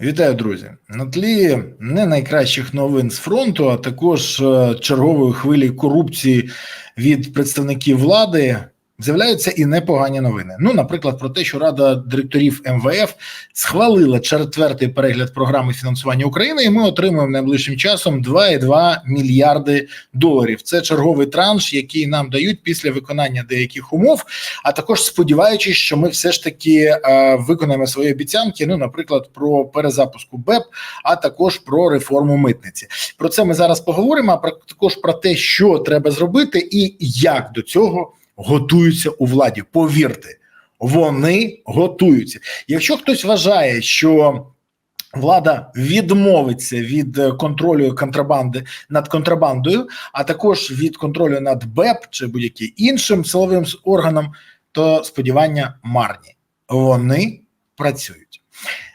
Вітаю, друзі! На тлі не найкращих новин з фронту, а також е, чергової хвилі корупції від представників влади. З'являються і непогані новини. Ну, наприклад, про те, що Рада директорів МВФ схвалила четвертий перегляд програми фінансування України, і ми отримуємо найближчим часом 2,2 мільярди доларів. Це черговий транш, який нам дають після виконання деяких умов. А також сподіваючись, що ми все ж таки е, виконаємо свої обіцянки. Ну, наприклад, про перезапуску БЕП, а також про реформу митниці. Про це ми зараз поговоримо. А також про те, що треба зробити, і як до цього готуються у владі. Повірте, вони готуються. Якщо хтось вважає, що влада відмовиться від контролю контрабанди над контрабандою, а також від контролю над БЕП чи будь-яким іншим силовим органом, то сподівання марні. Вони працюють.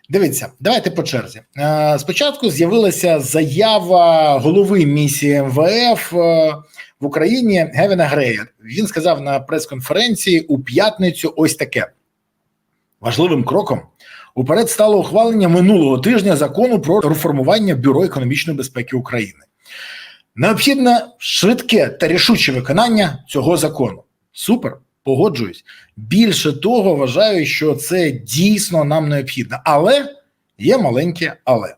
Дивіться, давайте по черзі. Е, Спочатку з'явилася заява голови місії МВФ е, в Україні Гевіна Грея. Він сказав на прес-конференції у п'ятницю ось таке: важливим кроком уперед стало ухвалення минулого тижня закону про реформування Бюро економічної безпеки України. Необхідне швидке та рішуче виконання цього закону. Супер. Погоджуюсь. Більше того, вважаю, що це дійсно нам необхідно, але є маленьке але.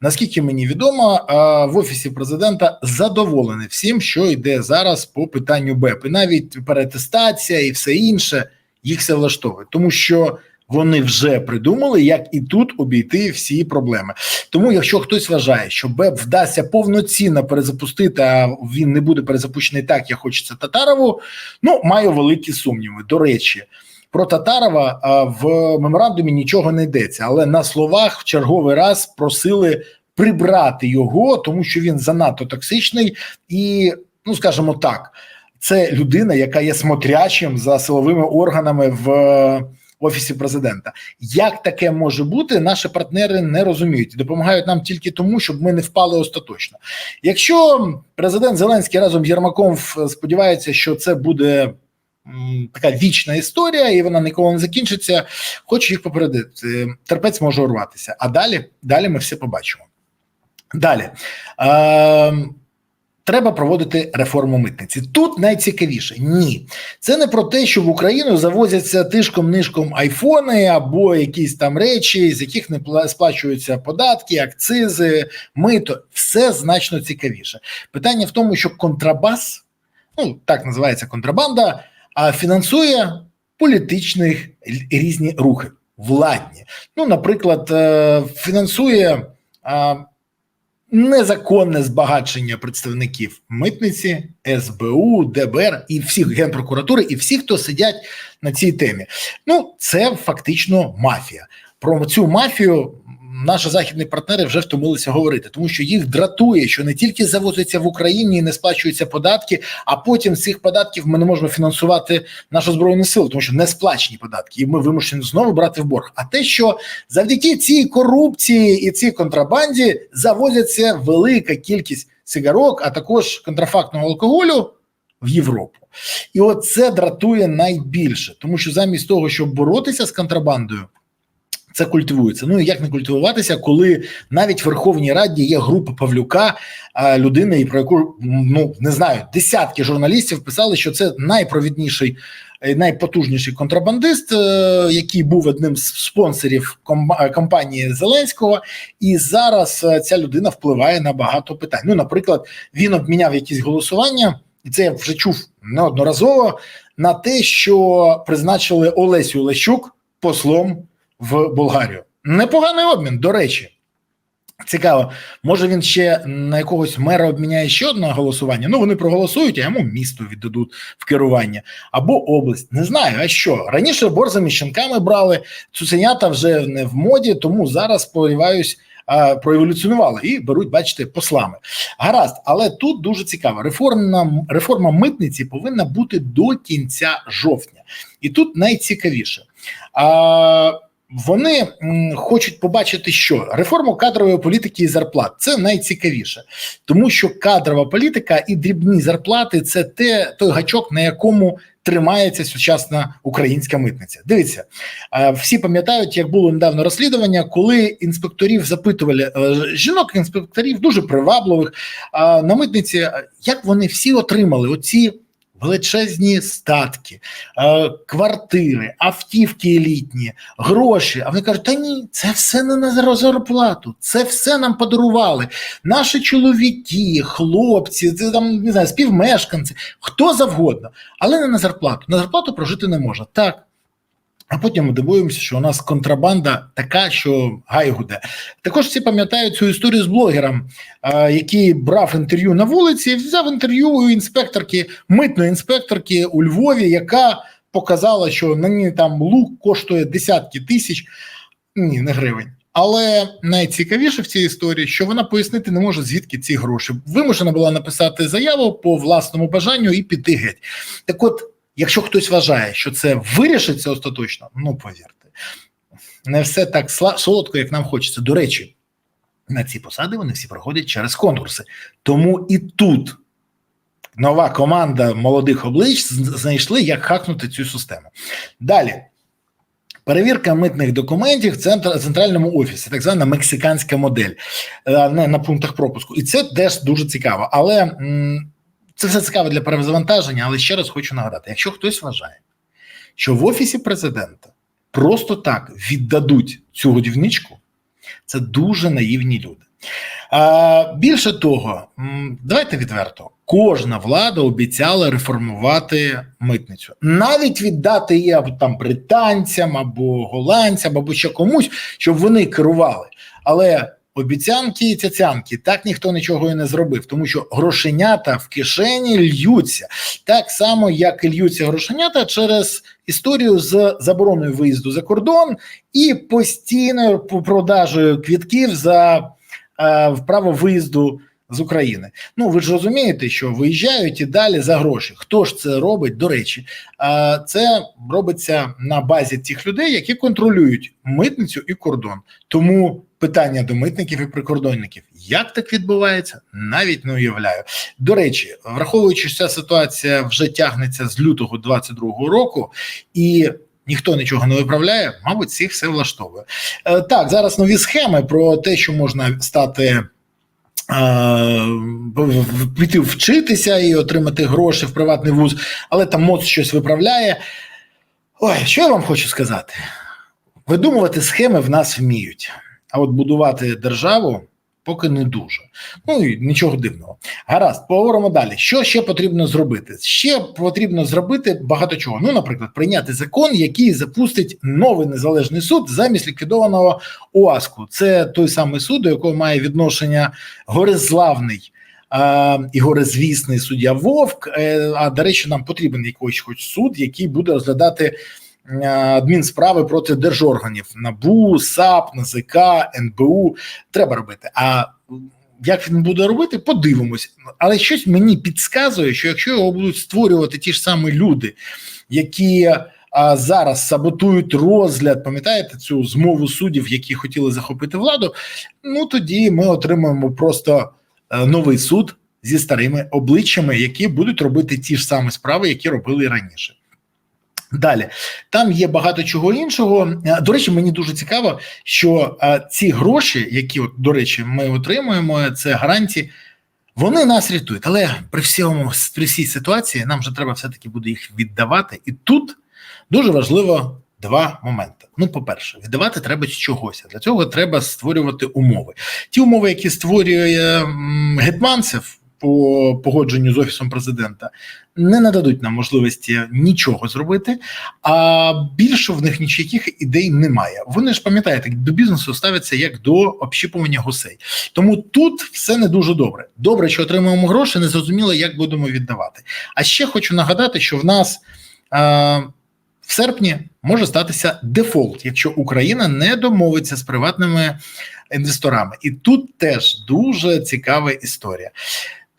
Наскільки мені відомо, в офісі президента задоволені всім, що йде зараз по питанню БЕП. І навіть перетестація і все інше їх все влаштовує, тому що вони вже придумали, як і тут обійти всі проблеми. Тому, якщо хтось вважає, що БЕП вдасться повноцінно перезапустити, а він не буде перезапущений так, як хочеться Татарову, ну маю великі сумніви. До речі. Про Татарова в меморандумі нічого не йдеться, але на словах в черговий раз просили прибрати його, тому що він занадто токсичний, і ну скажімо так, це людина, яка є смотрячим за силовими органами в офісі президента. Як таке може бути, наші партнери не розуміють, допомагають нам тільки тому, щоб ми не впали остаточно. Якщо президент Зеленський разом з Єрмаком сподівається, що це буде така вічна історія, і вона ніколи не закінчиться. Хочу їх попередити. Терпець може урватися. А далі, далі ми все побачимо. Далі. Е, Треба проводити реформу митниці. Тут найцікавіше ні, це не про те, що в Україну завозяться тишком нишком айфони або якісь там речі, з яких не сплачуються податки, акцизи, мито. Все значно цікавіше. Питання в тому, що контрабас, ну так називається контрабанда, а фінансує політичні різні рухи, владні. Ну, наприклад, е, фінансує незаконне збагачення представників митниці, СБУ, ДБР і всіх генпрокуратури, і всіх, хто сидять на цій темі. Ну, це фактично мафія. Про цю мафію наші західні партнери вже втомилися говорити, тому що їх дратує, що не тільки завозиться в Україні і не сплачуються податки, а потім з цих податків ми не можемо фінансувати нашу збройну силу, тому що не сплачені податки, і ми вимушені знову брати в борг. А те, що завдяки цій корупції і цій контрабанді завозяться велика кількість цигарок, а також контрафактного алкоголю в Європу. І от це дратує найбільше, тому що замість того, щоб боротися з контрабандою. Це культивується. Ну і як не культивуватися, коли навіть в Верховній Раді є група Павлюка, людини, про яку ну не знаю, десятки журналістів писали, що це найпровідніший, е, найпотужніший контрабандист, е, який був одним з спонсорів компанії Зеленського, і зараз е, ця людина впливає на багато питань. Ну, наприклад, він обміняв якісь голосування, і це я вже чув неодноразово на те, що призначили Олесю Лещук послом в Болгарію. Непоганий обмін, до речі. Цікаво, може він ще на якогось мера обміняє ще одне голосування. Ну вони проголосують, а йому місто віддадуть в керування або область. Не знаю, а що раніше борзами щенками брали цуценята вже не в моді, тому зараз сподіваюсь, проеволюціонували і беруть, бачите, послами. Гаразд, але тут дуже цікаво. Реформа реформа митниці повинна бути до кінця жовтня, і тут найцікавіше. А вони хочуть побачити, що реформу кадрової політики і зарплат це найцікавіше, тому що кадрова політика і дрібні зарплати це те той гачок, на якому тримається сучасна українська митниця. Дивіться, е, всі пам'ятають, як було недавно розслідування, коли інспекторів запитували е, жінок, інспекторів дуже привабливих е, на митниці, як вони всі отримали оці величезні статки, е, квартири, автівки елітні, гроші. А вони кажуть, та ні, це все не на зарплату, це все нам подарували. Наші чоловіки, хлопці, це там не знаю, співмешканці, хто завгодно, але не на зарплату. На зарплату прожити не можна. Так. А потім ми дивуємося, що у нас контрабанда така, що гай гуде. Також всі пам'ятають цю історію з блогером, який брав інтерв'ю на вулиці, взяв інтерв'ю у інспекторки, митної інспекторки у Львові, яка показала, що на ній там лук коштує десятки тисяч, ні, не гривень. Але найцікавіше в цій історії, що вона пояснити не може, звідки ці гроші. Вимушена була написати заяву по власному бажанню і піти геть. Так от. Якщо хтось вважає, що це вирішиться остаточно, ну повірте, не все так солодко, як нам хочеться. До речі, на ці посади вони всі проходять через конкурси. Тому і тут нова команда молодих облич знайшли, як хакнути цю систему. Далі. Перевірка митних документів в центральному офісі, так звана мексиканська модель, не на пунктах пропуску. І це теж дуже цікаво. Але це все цікаво для перезавантаження, але ще раз хочу нагадати: якщо хтось вважає, що в офісі президента просто так віддадуть цю годівничку, це дуже наївні люди. А, Більше того, давайте відверто, кожна влада обіцяла реформувати митницю, навіть віддати її або там британцям, або голландцям, або ще комусь, щоб вони керували. Але Обіцянки і цяцянки так ніхто нічого і не зробив, тому що грошенята в кишені льються так само, як і льються грошенята через історію з забороною виїзду за кордон і постійною продажею квітків за е, право виїзду з України. Ну ви ж розумієте, що виїжджають і далі за гроші. Хто ж це робить? До речі, е, це робиться на базі тих людей, які контролюють митницю і кордон. Тому питання до митників і прикордонників. Як так відбувається, навіть не уявляю. До речі, враховуючи, що ця ситуація вже тягнеться з лютого 22-го року, і ніхто нічого не виправляє, мабуть, всіх все влаштовує. Е, так, зараз нові схеми про те, що можна стати. Е, піти вчитися і отримати гроші в приватний вуз, але там МОЦ щось виправляє. Ой, що я вам хочу сказати? Видумувати схеми в нас вміють. А от будувати державу поки не дуже. Ну і нічого дивного. Гаразд, поговоримо далі. Що ще потрібно зробити? Ще потрібно зробити багато чого. Ну, наприклад, прийняти закон, який запустить новий незалежний суд замість ліквідованого ОАСКу. Це той самий суд, до якого має відношення Горезлавний. І горизвісний суддя Вовк. Е, а до речі, нам потрібен якийсь хоч суд, який буде розглядати адмінсправи проти держорганів НАБУ, САП, НАЗК, НБУ треба робити. А як він буде робити, подивимось. Але щось мені підказує, що якщо його будуть створювати ті ж самі люди, які а зараз саботують розгляд, пам'ятаєте цю змову суддів, які хотіли захопити владу. Ну тоді ми отримаємо просто е, новий суд зі старими обличчями, які будуть робити ті ж самі справи, які робили раніше. Далі там є багато чого іншого. Е, до речі, мені дуже цікаво, що е, ці гроші, які от, до речі, ми отримуємо, це гарантії, вони нас рятують. Але при всьому при всій ситуації нам вже треба все таки буде їх віддавати. І тут дуже важливо два моменти. Ну, по-перше, віддавати треба чогось. Для цього треба створювати умови. Ті умови, які створює Гетманцев по погодженню з офісом президента не нададуть нам можливості нічого зробити, а більше в них ніяких ідей немає. Вони ж пам'ятаєте, до бізнесу ставляться як до общіпування гусей. Тому тут все не дуже добре. Добре, що отримуємо гроші, не зрозуміло, як будемо віддавати. А ще хочу нагадати, що в нас. Е в серпні може статися дефолт, якщо Україна не домовиться з приватними інвесторами, і тут теж дуже цікава історія.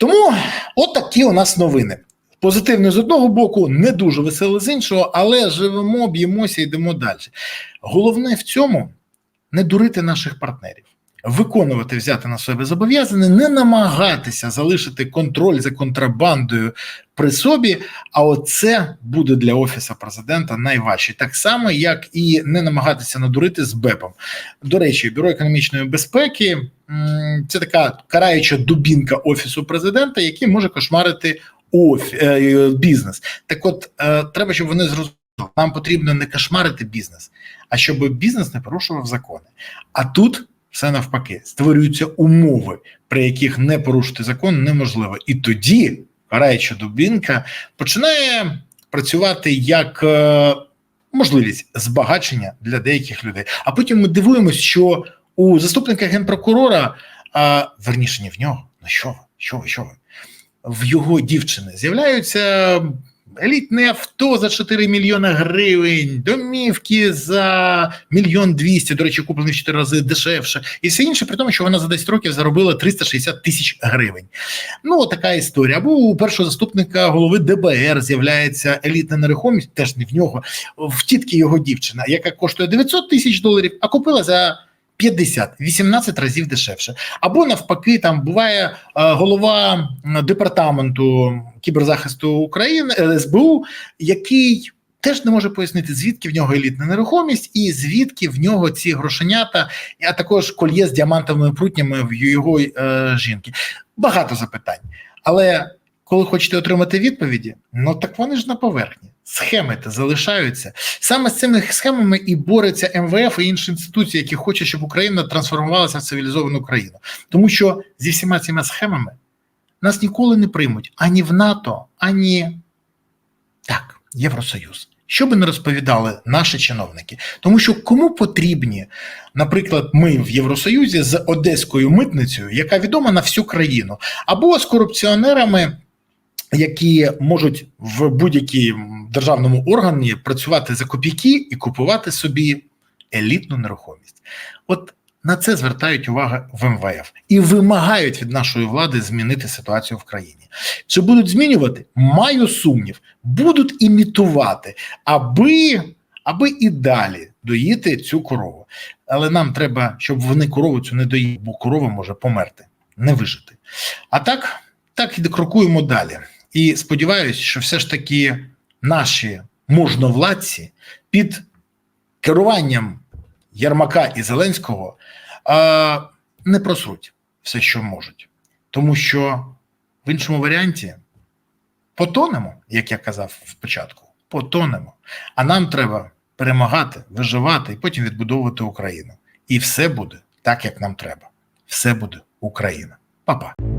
Тому от такі у нас новини. позитивне з одного боку, не дуже веселе з іншого, але живемо, б'ємося, йдемо далі. Головне в цьому не дурити наших партнерів. Виконувати, взяти на себе зобов'язання, не намагатися залишити контроль за контрабандою при собі. А оце буде для офісу президента найважче, так само як і не намагатися надурити з БЕПом. До речі, бюро економічної безпеки це така караюча дубінка офісу президента, який може кошмарити офі, е, бізнес. Так, от е, треба, щоб вони зрозуміли. Нам потрібно не кошмарити бізнес, а щоб бізнес не порушував закони. А тут все навпаки створюються умови, при яких не порушити закон неможливо. І тоді караюча дубінка починає працювати як е, можливість збагачення для деяких людей. А потім ми дивуємося, що у заступника генпрокурора, а верніше, не в нього, ну що ви, що ви, що ви, в його дівчини з'являються елітне авто за 4 мільйони гривень, домівки за мільйон двісті, до речі, куплений в 4 рази дешевше, і все інше, при тому, що вона за 10 років заробила 360 тисяч гривень. Ну, така історія. Або у першого заступника голови ДБР з'являється елітна нерухомість, теж не в нього, в тітки його дівчина, яка коштує 900 тисяч доларів, а купила за. 50, 18 разів дешевше. Або навпаки, там буває е, голова департаменту кіберзахисту України е, СБУ, який теж не може пояснити, звідки в нього елітна нерухомість, і звідки в нього ці грошенята, а також кольє з діамантовими прутнями в його е, жінки. Багато запитань. Але коли хочете отримати відповіді, ну так вони ж на поверхні. Схеми то залишаються саме з цими схемами і бореться МВФ і інші інституції, які хочуть, щоб Україна трансформувалася в цивілізовану країну, тому що зі всіма цими схемами нас ніколи не приймуть ані в НАТО, ані так, Євросоюз. Що би не розповідали наші чиновники, тому що кому потрібні, наприклад, ми в Євросоюзі з одеською митницею, яка відома на всю країну, або з корупціонерами які можуть в будь-якій державному органі працювати за копійки і купувати собі елітну нерухомість. От на це звертають увагу в МВФ і вимагають від нашої влади змінити ситуацію в країні. Чи будуть змінювати? Маю сумнів, будуть імітувати, аби аби і далі доїти цю корову. Але нам треба, щоб вони корову цю не доїли, бо корова може померти, не вижити. А так, так і крокуємо далі. І сподіваюся, що все ж таки наші можновладці під керуванням Єрмака і Зеленського а, не просруть все, що можуть, тому що в іншому варіанті потонемо, як я казав спочатку, потонемо. А нам треба перемагати, виживати і потім відбудовувати Україну. І все буде так, як нам треба. Все буде Україна. Па-па.